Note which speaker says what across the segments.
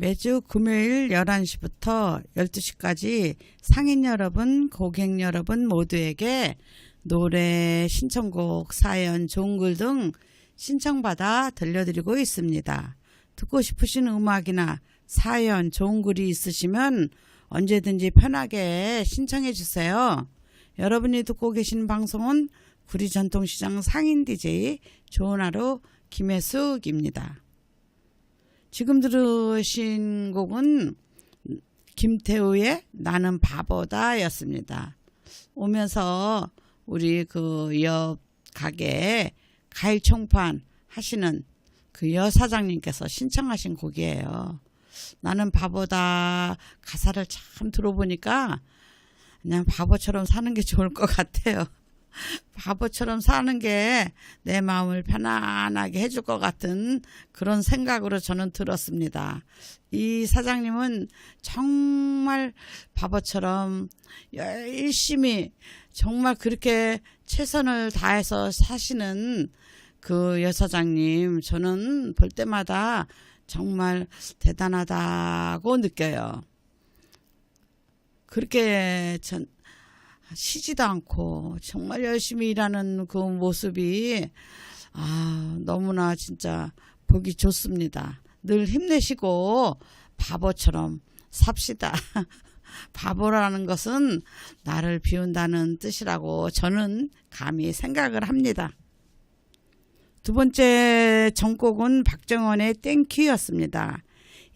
Speaker 1: 매주 금요일 11시부터 12시까지 상인 여러분, 고객 여러분 모두에게 노래, 신청곡, 사연, 좋은 글등 신청받아 들려드리고 있습니다. 듣고 싶으신 음악이나 사연, 좋은 글이 있으시면 언제든지 편하게 신청해 주세요. 여러분이 듣고 계신 방송은 구리 전통시장 상인 DJ 좋은 하루 김혜숙입니다. 지금 들으신 곡은 김태우의 나는 바보다 였습니다. 오면서 우리 그 옆 가게 가일 총판 하시는 그 여사장님께서 신청하신 곡이에요. 나는 바보다 가사를 참 들어보니까 그냥 바보처럼 사는 게 좋을 것 같아요. 바보처럼 사는 게 내 마음을 편안하게 해줄 것 같은 그런 생각으로 저는 들었습니다. 이 사장님은 정말 바보처럼 열심히 정말 그렇게 최선을 다해서 사시는 그 여사장님 저는 볼 때마다 정말 대단하다고 느껴요. 그렇게 전 쉬지도 않고 정말 열심히 일하는 그 모습이 아 너무나 진짜 보기 좋습니다. 늘 힘내시고 바보처럼 삽시다. 바보라는 것은 나를 비운다는 뜻이라고 저는 감히 생각을 합니다. 두 번째 전곡은 박정원의 땡큐였습니다.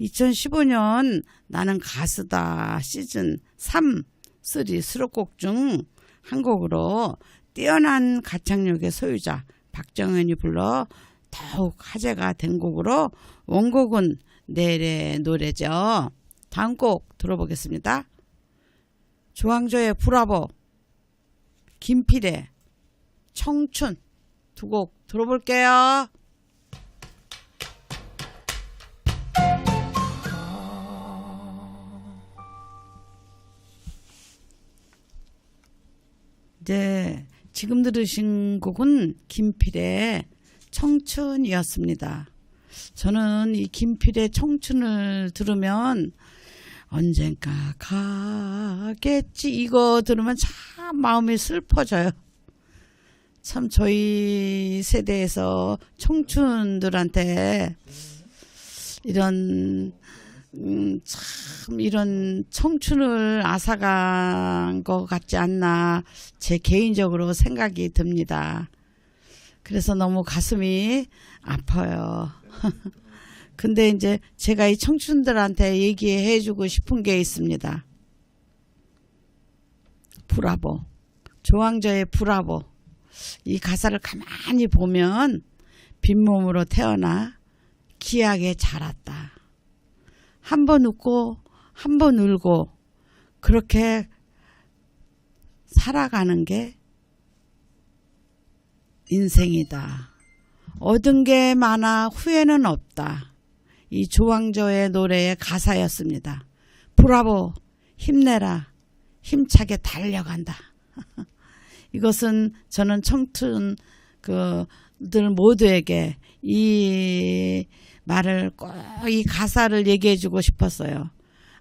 Speaker 1: 2015년 나는 가수다 시즌 3 3 수록곡 중 한 곡으로 뛰어난 가창력의 소유자 박정현이 불러 더욱 화제가 된 곡으로 원곡은 내일의 노래죠. 다음 곡 들어보겠습니다. 조항조의 브라보, 김필의 청춘 두 곡 들어볼게요. 네, 지금 들으신 곡은 김필의 청춘이었습니다. 저는 이 김필의 청춘을 들으면 언젠가 가겠지 이거 들으면 참 마음이 슬퍼져요. 참 저희 세대에서 청춘들한테 이런 음, 참 이런 청춘을 앗아간 것 같지 않나 제 개인적으로 생각이 듭니다. 그래서 너무 가슴이 아파요. 근데 이제 제가 이 청춘들한테 얘기해 주고 싶은 게 있습니다. 브라보. 조항조의 브라보. 이 가사를 가만히 보면 빈몸으로 태어나 기하게 자랐다. 한 번 웃고 한 번 울고 그렇게 살아가는 게 인생이다. 얻은 게 많아 후회는 없다. 이 조항조의 노래의 가사였습니다. 브라보 힘내라 힘차게 달려간다. 이것은 저는 청춘 그들 모두에게 이 말을 꼭 이 가사를 얘기해 주고 싶었어요.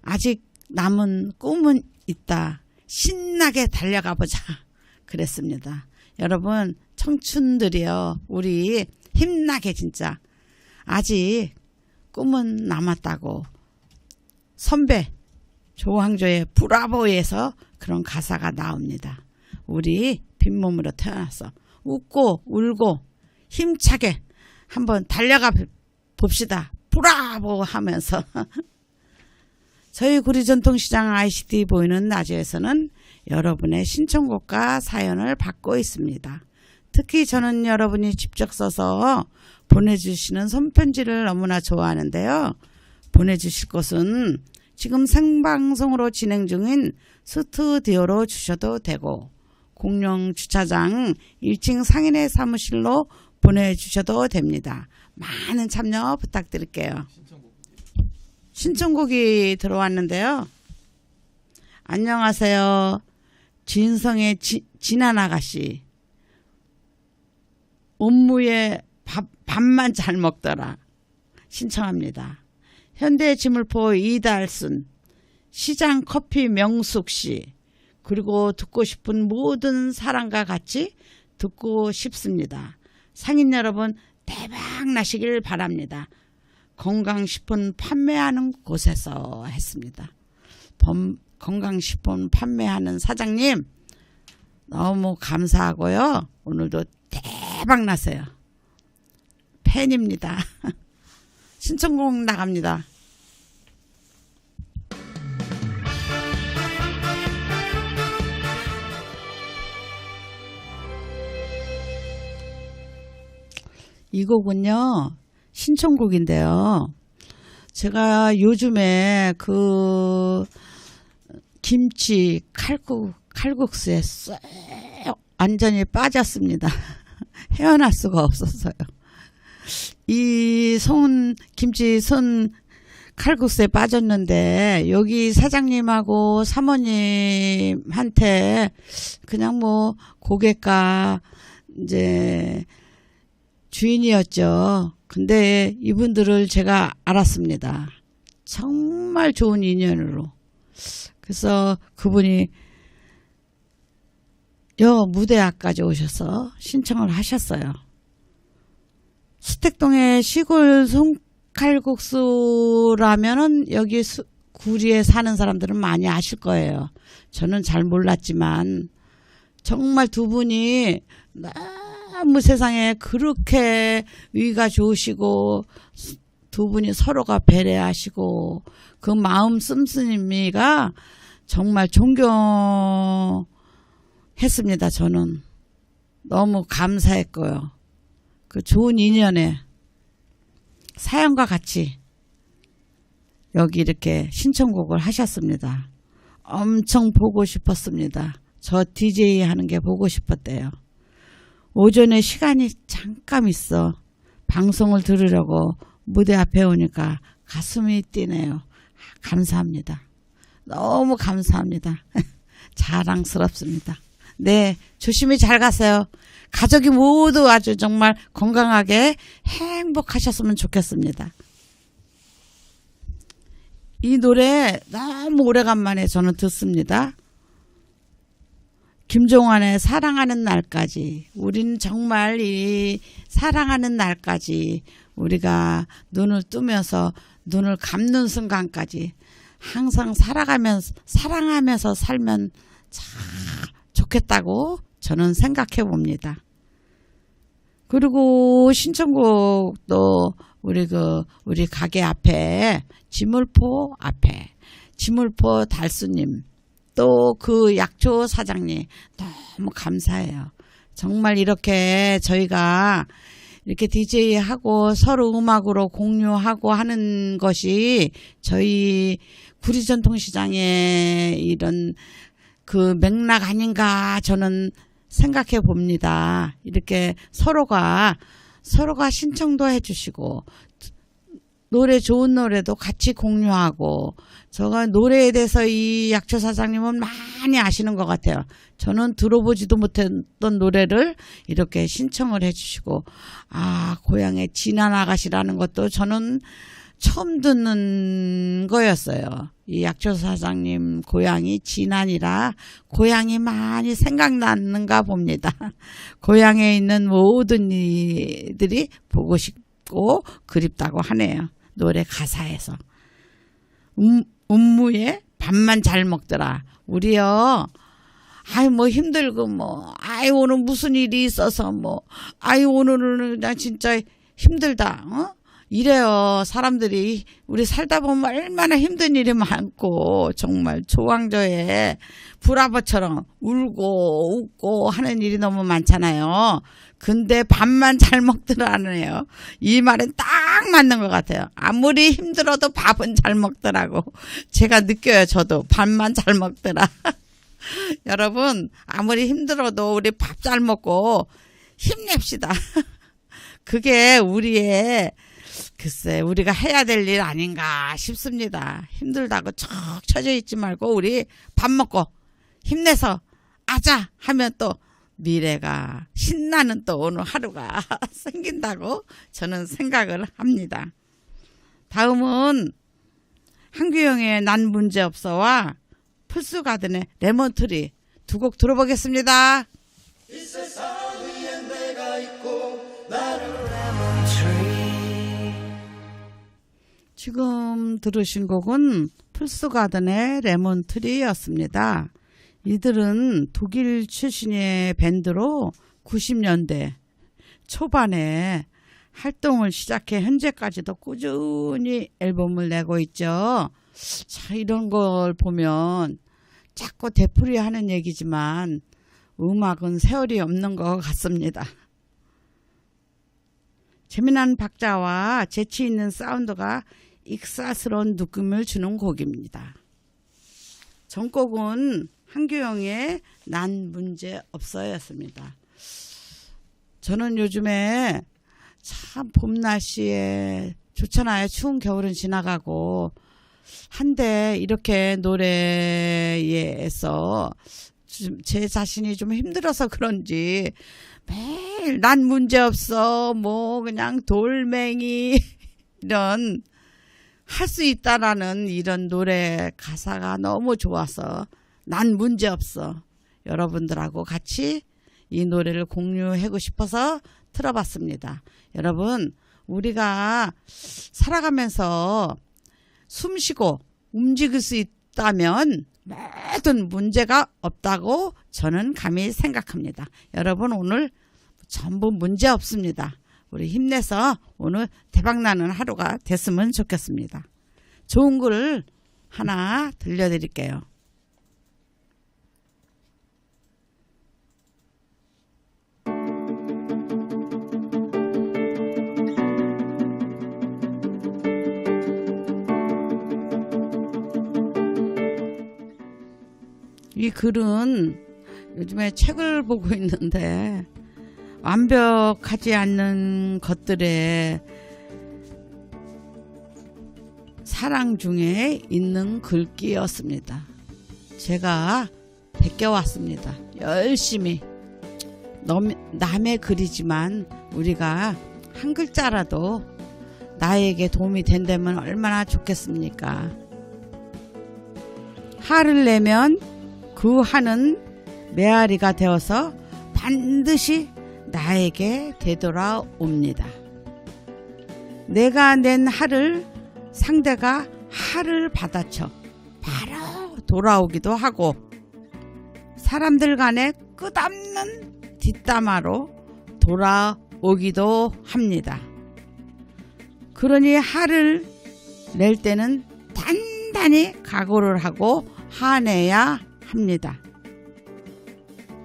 Speaker 1: 아직 남은 꿈은 있다. 신나게 달려가 보자. 그랬습니다. 여러분 청춘들이요. 우리 힘나게 진짜 아직 꿈은 남았다고 선배 조항조의 브라보에서 그런 가사가 나옵니다. 우리 빈몸으로 태어나서 웃고 울고 힘차게 한번 달려가 봅시다. 브라보 하면서 저희 구리 전통시장 ICT 보이는 라디오에서는 여러분의 신청곡과 사연을 받고 있습니다. 특히 저는 여러분이 직접 써서 보내주시는 손편지를 너무나 좋아하는데요. 보내주실 곳은 지금 생방송으로 진행 중인 스튜디오로 주셔도 되고 공룡 주차장 1층 상인의 사무실로 보내주셔도 됩니다. 많은 참여 부탁드릴게요. 신청곡이 들어왔는데요. 안녕하세요. 진성의 지, 진한 아가씨. 음무에 밥, 밥만 잘 먹더라. 신청합니다. 현대 지물포 이달순, 시장 커피 명숙 씨, 그리고 듣고 싶은 모든 사랑과 같이 듣고 싶습니다. 상인 여러분 대박 나시길 바랍니다. 건강식품 판매하는 곳에서 했습니다. 범, 건강식품 판매하는 사장님 너무 감사하고요. 오늘도 대박 나세요. 팬입니다. 신청곡 나갑니다. 이 곡은요, 신청곡인데요. 제가 요즘에 그, 김치 칼국, 칼국수에 쏙 완전히 빠졌습니다. 헤어날 수가 없었어요. 이 손, 김치 손 칼국수에 빠졌는데, 여기 사장님하고 사모님한테 그냥 뭐 고객과 이제 주인이었죠. 근데 이분들을 제가 알았습니다. 정말 좋은 인연으로. 그래서 그분이 여 무대 앞까지 오셔서 신청을 하셨어요. 수택동의 시골 손칼국수라면은 여기 수, 구리에 사는 사람들은 많이 아실 거예요. 저는 잘 몰랐지만 정말 두 분이 너무 세상에 그렇게 위가 좋으시고 두 분이 서로가 배려하시고 그 마음 씀씀이가 정말 존경했습니다. 저는 너무 감사했고요. 그 좋은 인연에 사연과 같이 여기 이렇게 신청곡을 하셨습니다. 엄청 보고 싶었습니다. 저 DJ 하는 게 보고 싶었대요. 오전에 시간이 잠깐 있어 방송을 들으려고 무대 앞에 오니까 가슴이 뛰네요. 감사합니다. 너무 감사합니다. 자랑스럽습니다. 네, 조심히 잘 가세요. 가족이 모두 아주 정말 건강하게 행복하셨으면 좋겠습니다. 이 노래 너무 오래간만에 저는 듣습니다. 김종환의 사랑하는 날까지 우리는 정말 이 사랑하는 날까지 우리가 눈을 뜨면서 눈을 감는 순간까지 항상 살아가면서 사랑하면서 살면 참 좋겠다고 저는 생각해 봅니다. 그리고 신청곡도 우리 그 우리 가게 앞에 지물포 앞에 지물포 달수님 또 그 약초 사장님 너무 감사해요. 정말 이렇게 저희가 이렇게 DJ 하고 서로 음악으로 공유하고 하는 것이 저희 구리 전통시장의 이런 그 맥락 아닌가 저는 생각해 봅니다. 이렇게 서로가 서로가 신청도 해주시고 노래 좋은 노래도 같이 공유하고 제가 노래에 대해서 이 약초 사장님은 많이 아시는 것 같아요. 저는 들어보지도 못했던 노래를 이렇게 신청을 해주시고 아 고향의 진한 아가씨라는 것도 저는 처음 듣는 거였어요. 이 약초 사장님 고향이 진안이라 고향이 많이 생각나는가 봅니다. 고향에 있는 모든 이들이 보고 싶고 그립다고 하네요. 노래 가사에서. 음, 음무에 밥만 잘 먹더라. 우리요. 아이 뭐 힘들고 뭐 아이 오늘 무슨 일이 있어서 뭐 아이 오늘은 나 진짜 힘들다. 어? 이래요. 사람들이 우리 살다 보면 얼마나 힘든 일이 많고 정말 조왕조에 불아버처럼 울고 웃고 하는 일이 너무 많잖아요. 근데 밥만 잘 먹더라네요. 이 말은 딱 맞는 것 같아요. 아무리 힘들어도 밥은 잘 먹더라고. 제가 느껴요. 저도 밥만 잘 먹더라. 여러분 아무리 힘들어도 우리 밥 잘 먹고 힘냅시다. 그게 우리의 글쎄 우리가 해야 될 일 아닌가 싶습니다. 힘들다고 척 처져 있지 말고 우리 밥 먹고 힘내서 아자 하면 또 미래가 신나는 또 오늘 하루가 생긴다고 저는 생각을 합니다. 다음은 한규영의 난 문제없어와 풀스가든의 레몬트리 두 곡 들어보겠습니다. 지금 들으신 곡은 풀스가든의 레몬트리였습니다. 이들은 독일 출신의 밴드로 90년대 초반에 활동을 시작해 현재까지도 꾸준히 앨범을 내고 있죠. 자, 이런 걸 보면 자꾸 되풀이 하는 얘기지만 음악은 세월이 없는 것 같습니다. 재미난 박자와 재치 있는 사운드가 익사스러운 느낌을 주는 곡입니다. 전곡은 한규영의 난 문제 없어였습니다. 저는 요즘에 참 봄 날씨에 좋잖아요. 추운 겨울은 지나가고 한데 이렇게 노래에서 좀제 자신이 좀 힘들어서 그런지 매일 난 문제 없어 뭐 그냥 돌멩이 이런 할 수 있다라는 이런 노래 가사가 너무 좋아서 난 문제 없어 여러분들하고 같이 이 노래를 공유하고 싶어서 틀어봤습니다. 여러분 우리가 살아가면서 숨 쉬고 움직일 수 있다면 모든 문제가 없다고 저는 감히 생각합니다. 여러분 오늘 전부 문제 없습니다. 우리 힘내서 오늘 대박나는 하루가 됐으면 좋겠습니다. 좋은 글 하나 들려드릴게요. 이 글은 요즘에 책을 보고 있는데 완벽하지 않는 것들의 사랑 중에 있는 글귀였습니다. 제가 베껴왔습니다. 열심히 남- 남의 글이지만 우리가 한 글자라도 나에게 도움이 된다면 얼마나 좋겠습니까? 화를 내면 그 화는 메아리가 되어서 반드시 나에게 되돌아옵니다. 내가 낸 화를 상대가 화를 받아쳐 바로 돌아오기도 하고 사람들 간의 끝없는 뒷담화로 돌아오기도 합니다. 그러니 화를 낼 때는 단단히 각오를 하고 화내야 합니다.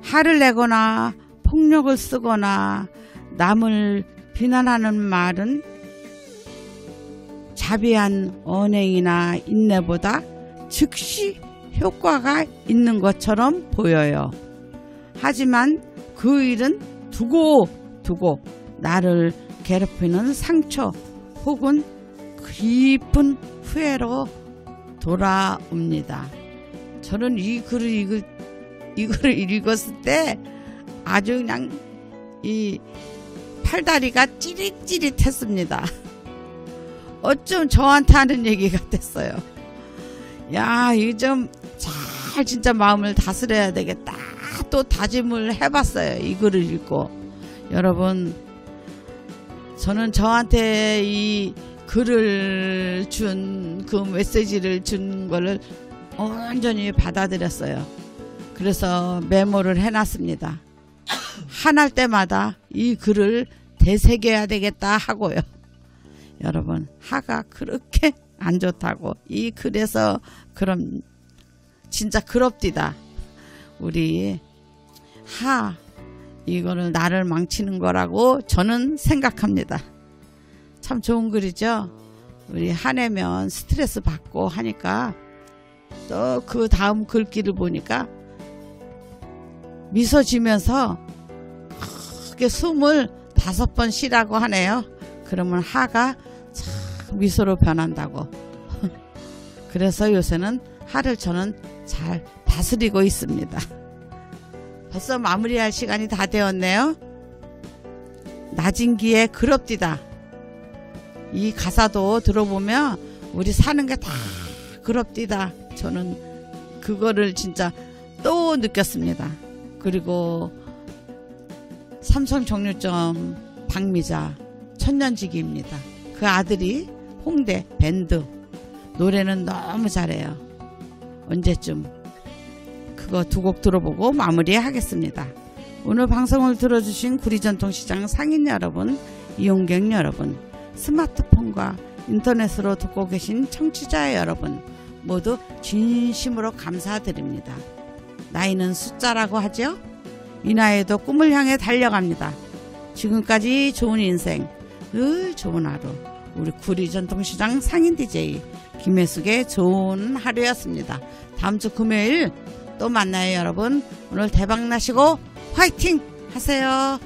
Speaker 1: 화를 내거나 폭력을 쓰거나 남을 비난하는 말은 자비한 언행이나 인내보다 즉시 효과가 있는 것처럼 보여요. 하지만 그 일은 두고 두고 나를 괴롭히는 상처 혹은 깊은 후회로 돌아옵니다. 저는 이 글을 읽을, 이 글을 읽었을 때 아주 그냥 이 팔다리가 찌릿찌릿했습니다. 어쩜 저한테 하는 얘기 같았어요. 야, 이거 좀잘 진짜 마음을 다스려야 되겠다. 또 다짐을 해봤어요. 이 글을 읽고. 여러분, 저는 저한테 이 글을 준, 그 메시지를 준 거를 온전히 받아들였어요. 그래서 메모를 해놨습니다. 한 할 때마다 이 글을 되새겨야 되겠다 하고요. 여러분, 하가 그렇게 안 좋다고 이 글에서 그럼 진짜 그럽디다. 우리 하 이거를 나를 망치는 거라고 저는 생각합니다. 참 좋은 글이죠. 우리 화내면 스트레스 받고 하니까 또 그 다음 글귀를 보니까 미소 지면서 크게 숨을 다섯 번 쉬라고 하네요. 그러면 하가 참 미소로 변한다고. 그래서 요새는 하를 저는 잘 다스리고 있습니다. 벌써 마무리할 시간이 다 되었네요. 낮은 기에 그럽디다. 이 가사도 들어보면 우리 사는 게 다 그럽디다. 저는 그거를 진짜 또 느꼈습니다. 그리고 삼성 정류점 박미자 천년지기입니다. 그 아들이 홍대 밴드 노래는 너무 잘해요. 언제쯤 그거 두 곡 들어보고 마무리하겠습니다. 오늘 방송을 들어주신 구리전통시장 상인 여러분, 이용객 여러분, 스마트폰과 인터넷으로 듣고 계신 청취자 여러분 모두 진심으로 감사드립니다. 나이는 숫자라고 하죠? 이 나이에도 꿈을 향해 달려갑니다. 지금까지 좋은 인생, 늘 좋은 하루. 우리 구리 전통시장 상인 DJ 김혜숙의 좋은 하루였습니다. 다음 주 금요일 또 만나요, 여러분. 오늘 대박 나시고 화이팅 하세요.